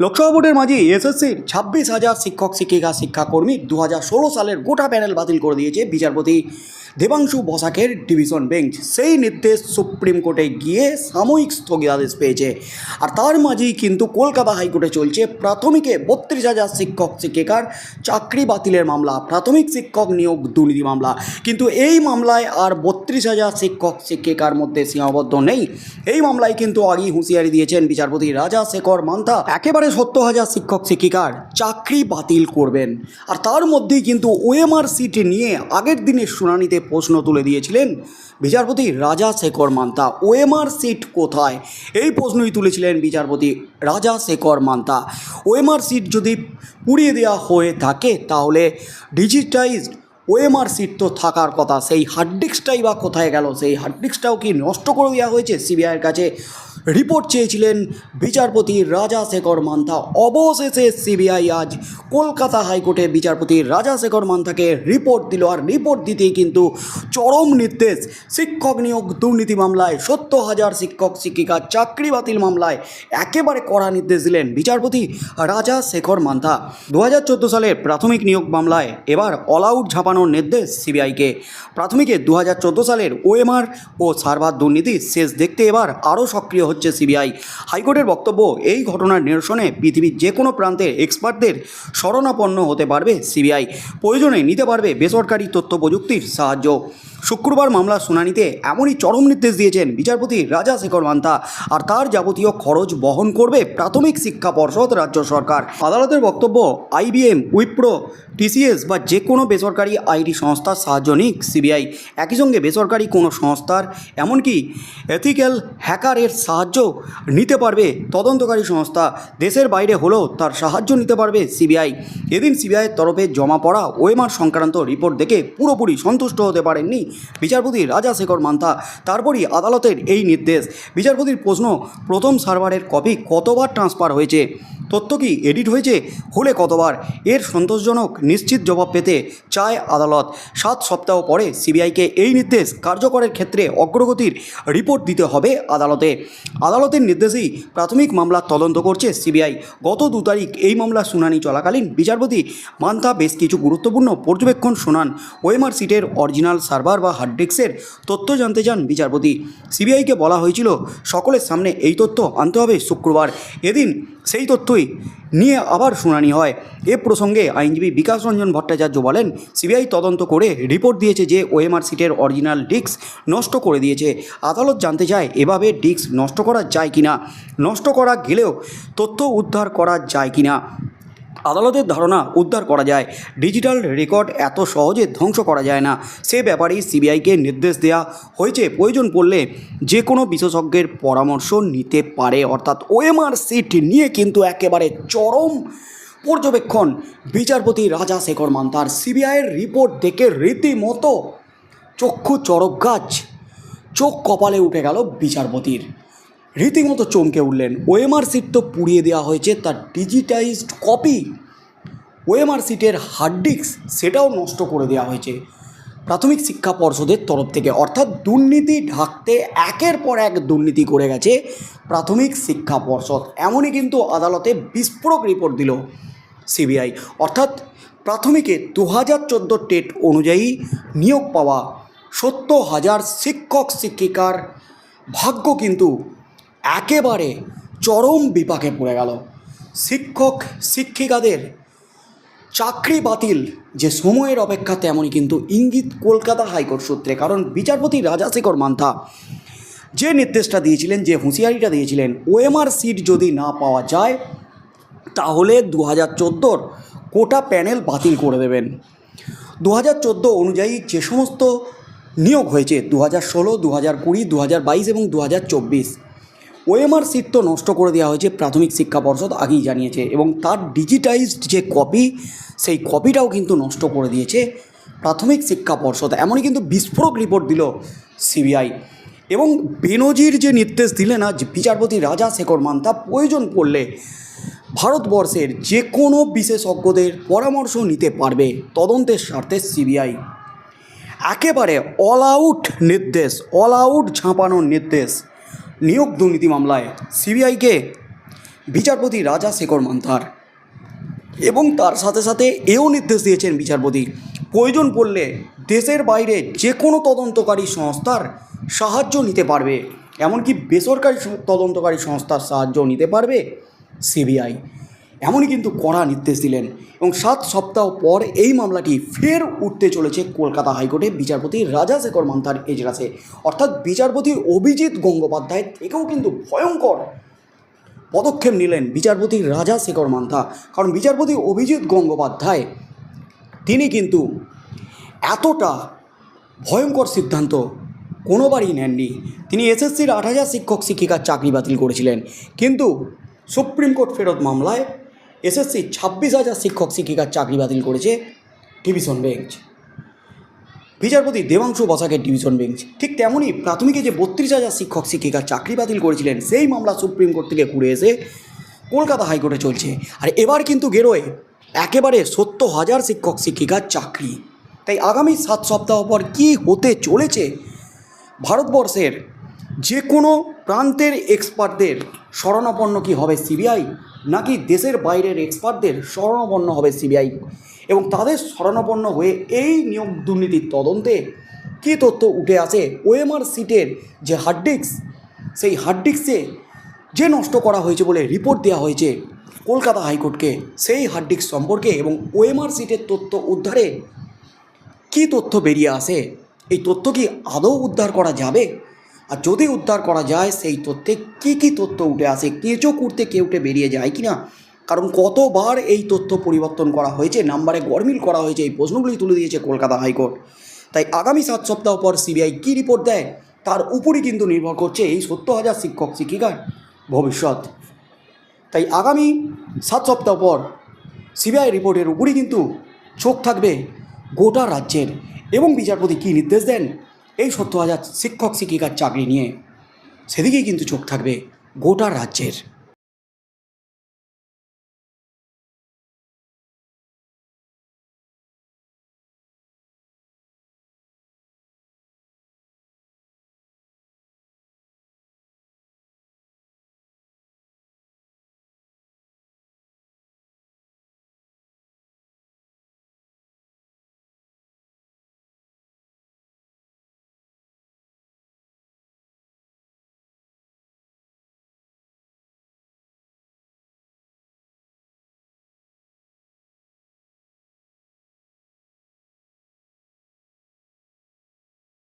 লোকসভা ভোটের মাঝে এসএসসির ছাব্বিশ হাজার শিক্ষক, শিক্ষিকা, শিক্ষাকর্মী দু হাজার ষোলো সালের গোটা প্যানেল বাতিল করে দিয়েছে বিচারপতি দেবাংশু বসাকের ডিভিশন বেঞ্চ। সেই নির্দেশ সুপ্রিম কোর্টে গিয়ে সাময়িক স্থগিতাদেশ পেয়েছে। আর তার মাঝেই কিন্তু কলকাতা হাইকোর্টে চলছে প্রাথমিকে বত্রিশ হাজার শিক্ষক, শিক্ষিকার চাকরি বাতিলের মামলা, প্রাথমিক শিক্ষক নিয়োগ দুর্নীতি মামলা। কিন্তু এই মামলায় আর বত্রিশ হাজার শিক্ষক, শিক্ষিকার মধ্যে সীমাবদ্ধ নেই। এই মামলায় কিন্তু আগেই হুঁশিয়ারি দিয়েছেন বিচারপতি রাজা শেখর মান্থা। একেবারে সত্তর হাজার শিক্ষক শিক্ষিকার চাকরি বাতিল করবেন। আর তার মধ্যেই কিন্তু ওএমআর সিট নিয়ে আগের দিনের শুনানিতে প্রশ্ন তুলে দিয়েছিলেন বিচারপতি রাজা শেখর মান্তা। ওএমআর সিট কোথায়? এই প্রশ্নই তুলেছিলেন বিচারপতি রাজা শেখর মান্তা। ওএমআর সিট যদি পুড়িয়ে দেওয়া হয়ে থাকে, তাহলে ডিজিটাইজড ওএমআর সিট তো থাকার কথা। সেই হার্ড ডিস্কটাই বা কোথায় গেল? সেই হার্ড ডিস্কটাও কি নষ্ট করে দেওয়া হয়েছে? সিবিআইয়ের কাছে রিপোর্ট চেয়েছিলেন বিচারপতি রাজা শেখর মান্থা। অবশেষে সিবিআই আজ কলকাতা হাইকোর্টে বিচারপতি রাজা শেখর মান্থাকে রিপোর্ট দিল। আর রিপোর্ট দিতেই কিন্তু চরম নির্দেশ, শিক্ষক নিয়োগ, দুর্নীতি মামলায়, সত্তর হাজার শিক্ষক, শিক্ষিকা, চাকরি বাতিল মামলায় একেবারে কড়া নির্দেশ দিলেন বিচারপতি রাজা শেখর মান্থা। দু হাজার চোদ্দ সালের প্রাথমিক নিয়োগ মামলায় এবার অল আউট ঝাঁপানোর নির্দেশ সিবিআইকে। প্রাথমিকে দু হাজার চোদ্দ সালের ওএমআর ও সার্ভার দুর্নীতি শেষ দেখতে এবার আরও সক্রিয় হচ্ছে সিবিআই। হাইকোর্টের বক্তব্য, এই ঘটনার নিরসনে পৃথিবীর যে কোনো প্রান্তের এক্সপার্টদের শরণাপন্ন হতে পারবে সিবিআই। প্রয়োজনে নিতে পারবে বেসরকারি তথ্য প্রযুক্তির সাহায্য। শুক্রবার মামলার শুনানিতে এমনই চরম নির্দেশ দিয়েছেন বিচারপতি রাজা শেখর মান্থা। আর তার যাবতীয় খরচ বহন করবে প্রাথমিক শিক্ষা পর্ষদ, রাজ্য সরকার। আদালতের বক্তব্য, আইবিএম, উইপ্রো, টিসিএস বা যে কোনো বেসরকারি আইটি সংস্থার সাহায্য নিক সিবিআই। একই সঙ্গে বেসরকারি কোনো সংস্থার, এমনকি এথিক্যাল হ্যাকারের সাহায্য নিতে পারবে। তদন্তকারী সংস্থা দেশের বাইরে হলেও তার সাহায্য নিতে পারবে সিবিআই। এদিন সিবিআইয়ের তরফে জমা পড়া ওএমআর সংক্রান্ত রিপোর্ট দেখে পুরোপুরি সন্তুষ্ট হতে পারেননি বিচারপতি রাজা শেখর মান্থা। তারপরই আদালতের এই নির্দেশ। বিচারপতির প্রশ্ন, প্রথম সার্ভারের কপি কতবার ট্রান্সফার হয়েছে? তথ্য কি এডিট হয়েছে? হলে কতবার? এর সন্তোষজনক নিশ্চিত জবাব পেতে চায় আদালত। সাত সপ্তাহ পরে সিবিআইকে এই নির্দেশ কার্যকরের ক্ষেত্রে অগ্রগতির রিপোর্ট দিতে হবে আদালতে। আদালতের নির্দেশেই প্রাথমিক মামলা তদন্ত করছে সিবিআই। গত দু তারিখ এই মামলার শুনানি চলাকালীন বিচারপতি মান্থা বেশ কিছু গুরুত্বপূর্ণ পর্যবেক্ষণ শোনান ওয়েমার সিটের অরিজিনাল সার্ভার বা হার্ড ডিস্কের তথ্য জানতে চান বিচারপতি। সিবিআইকে বলা হয়েছিল, সকলের সামনে এই তথ্য আনতে হবে শুক্রবার। এদিন সেই তথ্যই নিয়ে আবার শুনানি হয়। এ প্রসঙ্গে আইনজীবী বিকাশ রঞ্জন ভট্টাচার্য বলেন, সিবিআই তদন্ত করে রিপোর্ট দিয়েছে যে ওএমআর সিটের অরিজিনাল ডিস্ক নষ্ট করে দিয়েছে। আদালত জানতে চায়, এভাবে ডিস্ক নষ্ট করা যায় কিনা? নষ্ট করা গেলেও তথ্য উদ্ধার করা যায় কিনা? আদালতের ধারণা উদ্ধার করা যায়। ডিজিটাল রেকর্ড এত সহজে ধ্বংস করা যায় না। সে ব্যাপারেই সিবিআইকে নির্দেশ দেওয়া হয়েছে। প্রয়োজন পড়লে যে কোনো বিশেষজ্ঞের পরামর্শ নিতে পারে। অর্থাৎ ওএমআর সিট নিয়ে কিন্তু একেবারে চরম পর্যবেক্ষণ। বিচারপতি রাজা শেখর মান্তার সিবিআইয়ের রিপোর্ট দেখে রীতিমতো চক্ষু চরক গাছ, চোখ কপালে উঠে গেল বিচারপতির। রীতিমতো চমকে উঠলেন। ওএমআর সিট তো পুড়িয়ে দেওয়া হয়েছে, তার ডিজিটাইজড কপি ওএমআর সিটের হার্ড ডিস্ক সেটাও নষ্ট করে দেওয়া হয়েছে। প্রাথমিক শিক্ষা পর্ষদের তরফ থেকে, অর্থাৎ দুর্নীতি ঢাকতে একের পর এক দুর্নীতি করে গেছে প্রাথমিক শিক্ষা পর্ষদ। এমনই কিন্তু আদালতে বিস্ফোরক রিপোর্ট দিল সিবিআই। অর্থাৎ প্রাথমিকে দু হাজার চোদ্দ টেট অনুযায়ী নিয়োগ পাওয়া সত্তর হাজার শিক্ষক শিক্ষিকার ভাগ্য কিন্তু একেবারে চরম বিপাকে পড়ে গেল। শিক্ষক, শিক্ষিকাদের চাকরি বাতিল যে সময়ের অপেক্ষা তেমনই কিন্তু ইঙ্গিত কলকাতা হাইকোর্ট সূত্রে, কারণ বিচারপতি রাজাশেখর মান্থা যে নির্দেশটা দিয়েছিলেন, যে হুঁশিয়ারিটা দিয়েছিলেন, ওএমআর সিট যদি না পাওয়া যায়, তাহলে দু হাজার চোদ্দোর কোটা প্যানেল বাতিল করে দেবেন। দু হাজার চোদ্দ অনুযায়ী যে সমস্ত নিয়োগ হয়েছে দু হাজার ষোলো দু হাজার কুড়ি দু হাজার বাইশ এবং দু হাজার চব্বিশ ওএমআর সিট তো নষ্ট করে দেওয়া হয়েছে, প্রাথমিক শিক্ষা পর্ষদ আগেই জানিয়েছে এবং তার ডিজিটাইজড যে কপি সেই কপিটাও কিন্তু নষ্ট করে দিয়েছে প্রাথমিক শিক্ষা পর্ষদ। এমনই কিন্তু বিস্ফোরক রিপোর্ট দিল সিবিআই এবং বেনজির যে নির্দেশ দিলেন আজ বিচারপতি রাজা শেখর মান মান্তা, প্রয়োজন পড়লে ভারতবর্ষের যে কোনো বিশেষজ্ঞদের পরামর্শ নিতে পারবে তদন্তের স্বার্থে সিবিআই একেবারে অল আউট নির্দেশ অল আউট ঝাঁপানোর নির্দেশ। নিয়োগ দুর্নীতি মামলায় সিবিআইকে বিচারপতি রাজা শেখর মান্থার। এবং তার সাথে সাথে এও নির্দেশ দিয়েছেন বিচারপতি, প্রয়োজন পড়লে দেশের বাইরে যে কোনো তদন্তকারী সংস্থার সাহায্য নিতে পারবে। এমনকি বেসরকারি তদন্তকারী সংস্থার সাহায্য নিতে পারবে সিবিআই। এমনই কিন্তু কড়া নির্দেশ দিলেন এবং সাত সপ্তাহ পর এই মামলাটি ফের উঠতে চলেছে কলকাতা হাইকোর্টে। বিচারপতি রাজা শেখর মান্তার এজলাসে। অর্থাৎ বিচারপতি অভিজিৎ গঙ্গোপাধ্যায় থেকেও কিন্তু ভয়ঙ্কর পদক্ষেপ নিলেন বিচারপতি রাজা শেখর মান্থা। কারণ বিচারপতি অভিজিৎ গঙ্গোপাধ্যায়, তিনি কিন্তু এতটা ভয়ঙ্কর সিদ্ধান্ত কোনোবারই নেননি। তিনি এসএসসির আট হাজার শিক্ষক শিক্ষিকার চাকরি বাতিল করেছিলেন। কিন্তু সুপ্রিম কোর্ট ফেরত মামলায় এসএসসি ছাব্বিশ হাজার শিক্ষক শিক্ষিকার চাকরি বাতিল করেছে ডিভিশন বেঞ্চ। বিচারপতি দেবাংশু বসাকের ডিভিশন বেঞ্চ। ঠিক তেমনই প্রাথমিকে যে বত্রিশ হাজার শিক্ষক শিক্ষিকার চাকরি বাতিল করেছিলেন, সেই মামলা সুপ্রিম কোর্ট থেকে ঘুরে এসে কলকাতা হাইকোর্টে চলছে। আর এবার কিন্তু গেরোয় একেবারে সত্তর হাজার শিক্ষক শিক্ষিকার চাকরি। তাই আগামী সাত সপ্তাহ পর কি হতে চলেছে ভারতবর্ষের যে কোনো প্রান্তের এক্সপার্টদের শরণাপন্ন কি হবে সিবিআই? নাকি দেশের বাইরের এক্সপার্টদের শরণাপন্ন হবে সিবিআই এবং তাদের শরণাপন্ন হয়ে এই নিয়োগ দুর্নীতির তদন্তে কী তথ্য উঠে আসে ওএমআর সিটের যে হার্ড ডিস্ক সেই হার্ড ডিস্কে যে নষ্ট করা হয়েছে বলে রিপোর্ট দেওয়া হয়েছে কলকাতা হাইকোর্টকে, সেই হার্ড ডিস্ক সম্পর্কে এবং ওএমআর সিটের তথ্য উদ্ধারে কী তথ্য বেরিয়ে আসে? এই তথ্য কি আদৌ উদ্ধার করা যাবে? আর যদি উদ্ধার করা যায়, সেই তথ্যে কী কী তথ্য উঠে আসে কেঁচো কুড়তে কেউটে বেরিয়ে যায় কি না কারণ কতবার এই তথ্য পরিবর্তন করা হয়েছে, নাম্বারে গরমিল করা হয়েছে, এই প্রশ্নগুলি তুলে দিয়েছে কলকাতা হাইকোর্ট। তাই আগামী সাত সপ্তাহ পর সিবিআই কী রিপোর্ট দেয়, তার উপরই কিন্তু নির্ভর করছে এই সত্তর হাজার শিক্ষক শিক্ষিকার ভবিষ্যৎ। তাই আগামী সাত সপ্তাহ পর সিবিআই রিপোর্টের উপরই কিন্তু চোখ থাকবে গোটা রাজ্যের। এবং বিচারপতি কী নির্দেশ দেন এই সত্তর হাজার শিক্ষক শিক্ষিকার চাকরি নিয়ে সেদিকেই কিন্তু চোখ থাকবে গোটা রাজ্যের।